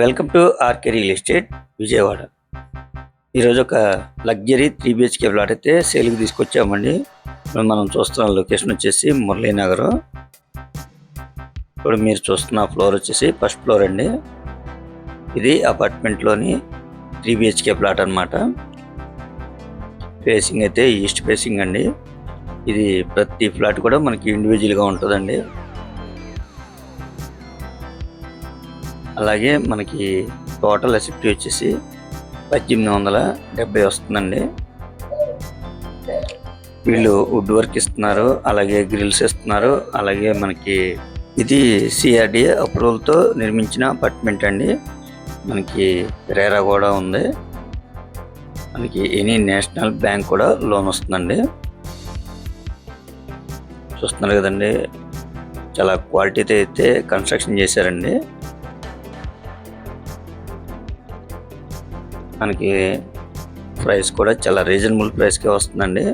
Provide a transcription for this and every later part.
Welcome to RK real estate Vijayawada. ఈరోజు ఒక luxury three BHK flat అయితే సేల్కి తీసుకొచ్చామండి. ఇప్పుడు మనం చూస్తున్న లొకేషన్ వచ్చేసి మురళీనగర్. ఇప్పుడు మీరు చూస్తున్న ఫ్లోర్ వచ్చేసి ఫస్ట్ ఫ్లోర్ అండి. ఇది అపార్ట్మెంట్లోని త్రీ బిహెచ్కే ఫ్లాట్ అన్నమాట. ఫేసింగ్ అయితే ఈస్ట్ ఫేసింగ్ అండి. ఇది ప్రతి ఫ్లాట్ కూడా మనకి ఇండివిజువల్గా ఉంటుందండి. అలాగే మనకి టోటల్ ఎసిప్టీ వచ్చేసి పద్దెనిమిది వందల డెబ్బై వస్తుందండి. వీళ్ళు వుడ్ వర్క్ ఇస్తున్నారు అలాగే గ్రిల్స్ ఇస్తున్నారు అలాగే మనకి ఇది సిఆర్డిఏ అప్రూవల్తో నిర్మించిన అపార్ట్మెంట్ అండి. మనకి రేరా కూడా ఉంది. మనకి ఎనీ నేషనల్ బ్యాంక్ కూడా లోన్ వస్తుందండి. చూస్తున్నారు కదండి చాలా క్వాలిటీతో అయితే కన్స్ట్రక్షన్ చేశారండి. మనకి ప్రైస్ కూడా చాలా రీజనబుల్ ప్రైస్కే వస్తుందండి.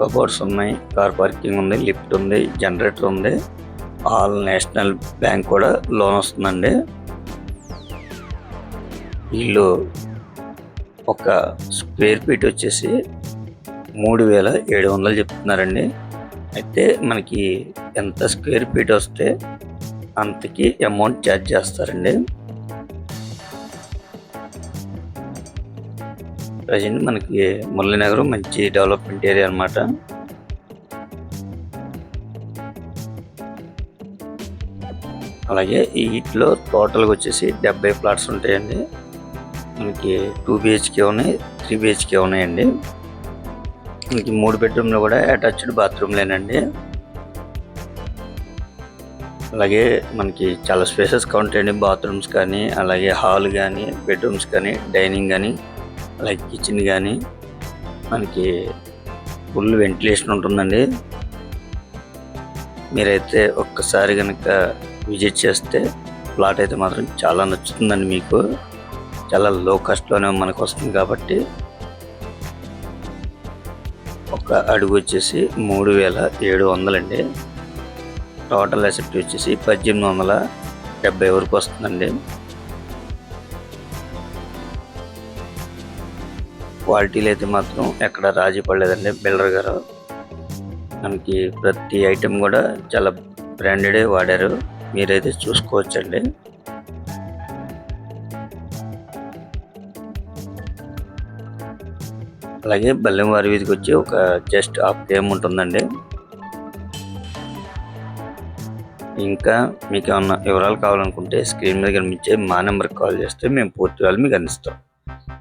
కబోర్డ్స్ ఉన్నాయి కార్ పార్కింగ్ ఉంది లిఫ్ట్ ఉంది జనరేటర్ ఉంది. ఆల్ నేషనల్ బ్యాంక్ కూడా లోన్ వస్తుందండి. వీళ్ళు ఒక స్క్వేర్ ఫీట్ వచ్చేసి మూడు వేల ఏడు వందలు చెప్తున్నారండి. అయితే మనకి ఎంత స్క్వేర్ ఫీట్ వస్తే అంతకి అమౌంట్ ఛార్జ్ చేస్తారండి. ప్రజెంట్ మనకి మురళీనగర్ మంచి డెవలప్మెంట్ ఏరియా అనమాట అలాగే ఈ వీటిలో టోటల్గా వచ్చేసి డెబ్బై ప్లాట్స్ ఉంటాయండి. మనకి టూ బిహెచ్కే ఉన్నాయి త్రీ బిహెచ్కే ఉన్నాయండి. మనకి మూడు బెడ్రూమ్లో కూడా అటాచ్డ్ బాత్రూమ్లేనండి. అలాగే మనకి చాలా స్పేసెస్గా ఉంటాయండి బాత్రూమ్స్ కానీ అలాగే హాల్ కానీ బెడ్రూమ్స్ కానీ డైనింగ్ కానీ. లైక్ కిచెన్ కానీ మనకి ఫుల్ వెంటిలేషన్ ఉంటుందండి. మీరైతే ఒక్కసారి కనుక విజిట్ చేస్తే ప్లాట్ అయితే మాత్రం చాలా నచ్చుతుందండి మీకు. చాలా లో కాస్ట్లోనే మనకు వస్తుంది కాబట్టి ఒక అడుగు వచ్చేసి మూడు వేల ఏడు వందలండి. టోటల్ అసెప్ట్ వచ్చేసి పద్దెనిమిది వందల డెబ్బై వరకు వస్తుందండి. క్వాలిటీలు అయితే మాత్రం ఎక్కడ రాజీ పడలేదండి. బిల్డర్ గారు మనకి ప్రతి ఐటెం కూడా చాలా బ్రాండెడే వాడారు. మీరైతే చూసుకోవచ్చండి. అలాగే బల్లెం వారి వీధికి వచ్చి ఒక జస్ట్ హాఫ్ కేమ్ ఉంటుందండి ఇంకా మీకు ఏమన్నా వివరాలు కావాలనుకుంటే స్క్రీన్ మీద కనిపించే మా నెంబర్కి కాల్ చేస్తే మేము పూర్తి వాళ్ళు మీకు అందిస్తాం.